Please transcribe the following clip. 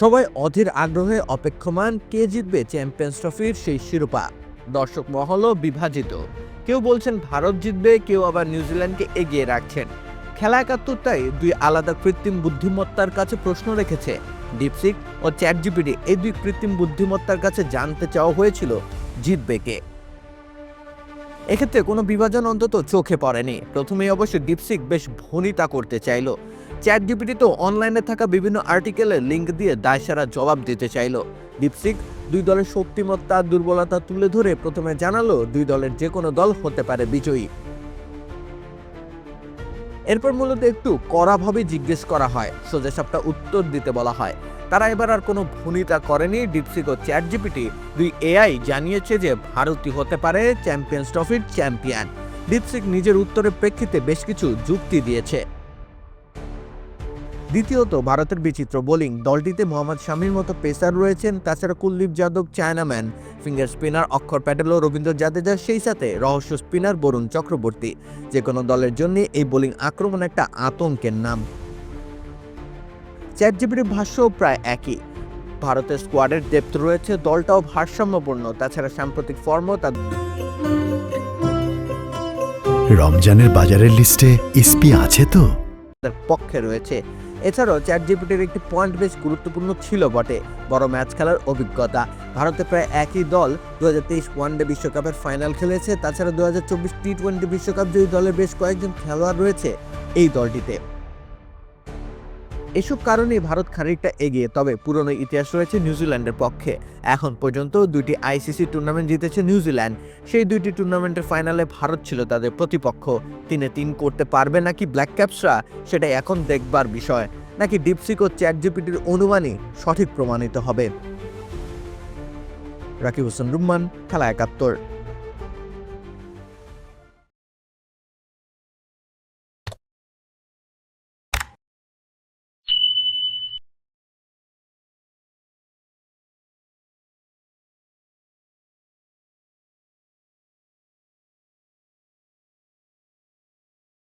সবাই অধীর আগ্রহে অপেক্ষমান কে জিতবে চ্যাম্পিয়ন্স ট্রফির সেই শিরোপা? দর্শক মহলও বিভাজিত। কেউ বলছেন ভারত জিতবে, কেউ আবার নিউজিল্যান্ডকে এগিয়ে রাখছেন। খেলা একাত্তরটাই দুই আলাদা কৃত্রিম বুদ্ধিমত্তার কাছে প্রশ্ন রেখেছে। ডিপসিক ও চ্যাট জিপিটি এই দুই কৃত্রিম বুদ্ধিমত্তার কাছে জানতে চাওয়া হয়েছিল, জিতবে কে? এক্ষেত্রে কোনো বিভাজন অন্তত চোখে পড়েনি। প্রথমেই অবশ্য ডিপসিক বেশ ভনিতা করতে চাইলো। চ্যাট জিপিটি তো অনলাইনে থাকা বিভিন্ন আর্টিকেলের লিঙ্ক দিয়ে দায়সারা জবাব দিতে চাইলো। ডিপসিক, দুই দলের শক্তিমত্তা, দুর্বলতা তুলে ধরে প্রথমে জানালো দুই দলের যে কোনো দল হতে পারে বিজয়ী। এরপর মূলত একটু কড়াভাবে জিজ্ঞেস করা হয় সোজা সাপটা উত্তর দিতে বলা হয়। তারা এবার আর কোনো ভূমিতা করেনি। ডিপসিক ও চ্যাট জিপিটি দুই এআই জানিয়েছে যে ভারতই হতে পারে চ্যাম্পিয়ন্স ট্রফির চ্যাম্পিয়ন। ডিপসিক নিজের উত্তরের প্রেক্ষিতে বেশ কিছু যুক্তি দিয়েছে। দ্বিতীয়ত ভারতের বিচিত্র বোলিং। দলটিতে মোহাম্মদ শামির মতো পেসার রয়েছেন তাছাড়া Kuldeep Yadav chinaman. Finger spinner Axar Patel ও রবীন্দ্র জাদেজা সেই সাথে রহস্য স্পিনার বরুণ চক্রবর্তী। যে কোনো দলের জন্য এই বোলিং আক্রমণ একটা আতঙ্কের নাম। চ্যাট ভাষ্য প্রায় একই। ভারতের স্কোয়াডের ডেপথ রয়েছে দলটাও ভারসাম্যপূর্ণ তাছাড়া সাম্প্রতিক ফর্মও তাদের রমজানের বাজারের লিস্টে ইসপি আছে তো? পক্ষে রয়েছে। এছাড়াও চ্যাট জিপিটির একটি পয়েন্ট বেশ গুরুত্বপূর্ণ ছিল বটে, বড় ম্যাচ খেলার অভিজ্ঞতা। ভারতে প্রায় একই দল দু হাজার তেইশ ওয়ানডে বিশ্বকাপের ফাইনাল খেলেছে, তাছাড়া দু হাজার চব্বিশ টি টোয়েন্টি বিশ্বকাপ জয়ী দলের বেশ কয়েকজন খেলোয়াড় রয়েছে এই দলটিতে। এসব কারণেই ভারত খানিকটা এগিয়ে, তবে পুরনো ইতিহাস রয়েছে নিউজিল্যান্ডের পক্ষে। এখন পর্যন্ত দুটি আইসিসি টুর্নামেন্ট জিতেছে নিউজিল্যান্ড। সেই দুইটি টুর্নামেন্টের ফাইনালে ভারত ছিল তাদের প্রতিপক্ষ। তিনে তিন করতে পারবে নাকি ব্ল্যাক ক্যাপসরা সেটা এখন দেখবার বিষয়। নাকি ডিপসিক ও চ্যাট জিপিটির অনুমানই সঠিক প্রমাণিত হবে? রাকিব হোসেন, রুম্মান, খেলা একাত্তর।